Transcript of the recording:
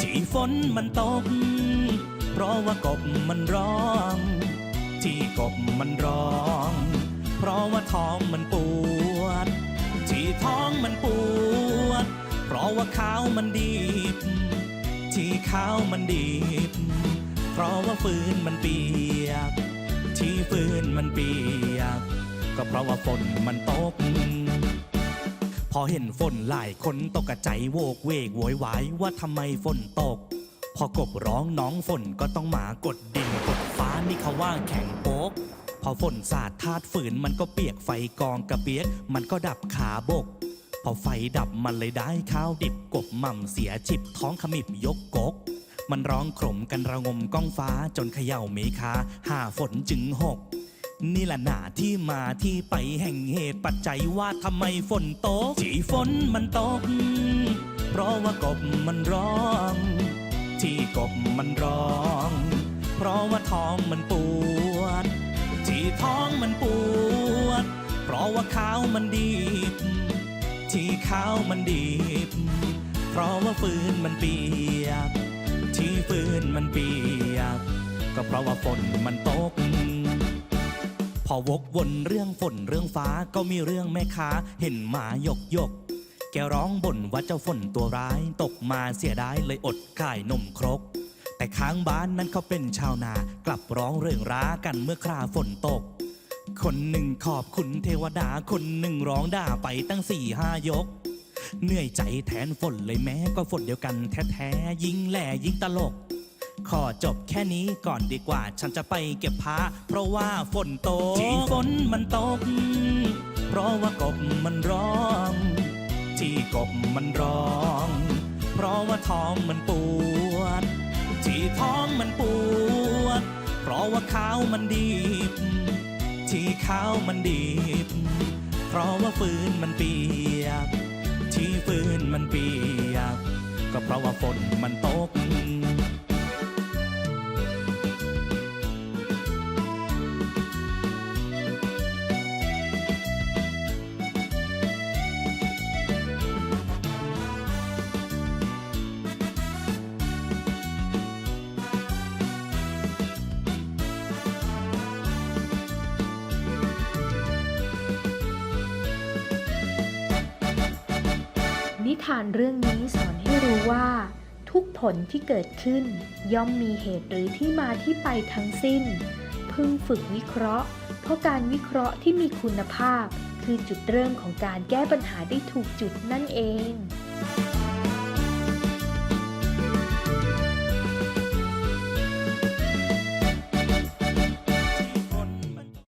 ที่ฝนมันตก เพราะว่ากบมันร้อง ที่กบมันร้อง เพราะว่าท้องมันปวด ที่ท้องมันปวด เพราะว่าข้าวมันดีบที่ข้าวมันดีบเพราะว่าฟืนมันเปียก ที่ฟืนมันเปียก ก็เพราะว่าฝนมันตกพอเห็นฝนหลายคนตกกระใจโวกเวกโวยวายว่าทำไมฝนตก พอกบร้องน้องฝนก็ต้องหมากดดินกดฟ้านี่เขาว่าแข็ง ก พอฝนสาดธาตุฝืนมันก็เปียกไฟกองกระเปียก มันก็ดับขาบก พอไฟดับมันเลยได้ข้าวดิบกบหม่ำเสียจิบท้องขมิบยกกก มันร้องโขมกันระงมก้องฟ้าจนเขย่าเมคาหาฝนจึงหก นี่แหละหนาที่มาที่ไปแห่งเหตุปัจจัยว่าทำไมฝนตกที่ฝนมันตก เพราะว่ากบมันร้อง ที่กบมันร้อง เพราะว่าท้องมันป ท้องมันปวด เพราะว่าข้าวมันดีบ ที่ข้าวมันดีบ เพราะว่าฟืนมันเปียก ที่ฟืนมันเปียก ก็เพราะว่าฝนมันตกพอวกวนเรื่องฝนเรื่องฟ้าก็มีเรื่องแม่ค้าเห็นหมายกยก แกร้องบ่นว่าเจ้าฝนตัวร้าย ตกมาเสียดายเลยอดขายนมครก แต่ข้างบ้านนั้นเขาเป็นชาวนา กลับร้องเรื่องร้ากันเมื่อคราฝนตก คนหนึ่งขอบคุณเทวดา คนหนึ่งร้องด่าไปตั้งสี่ห้ายก เหนื่อยใจแทนฝนเลยแม้ก็ฝนเดียวกันแท้ๆยิ่งแหล่ยิ่งตลก ขอจบแค่นี้ก่อนดีกว่า ฉันจะไปเก็บผ้า เพราะว่าฝนตกที่ฝนมันตก เพราะว่ากบมันร้อง ที่กบมันร้อง เพราะว่าท้องมันปวด ที่ท้องมันปวด เพราะว่าข้าวมันดีบ ที่ข้าวมันดีบ เพราะว่าฟืนมันเปียก ที่ฟืนมันเปียก ก็เพราะว่าฝนมันตก ทานเรื่องนี้สอนให้รู้ว่า ทุกผลที่เกิดขึ้น ย่อมมีเหตุหรือที่มาที่ไปทั้งสิ้น พึงฝึกวิเคราะห์ เพราะการวิเคราะห์ที่มีคุณภาพ คือจุดเริ่มของการแก้ปัญหาได้ถูกจุดนั่นเอง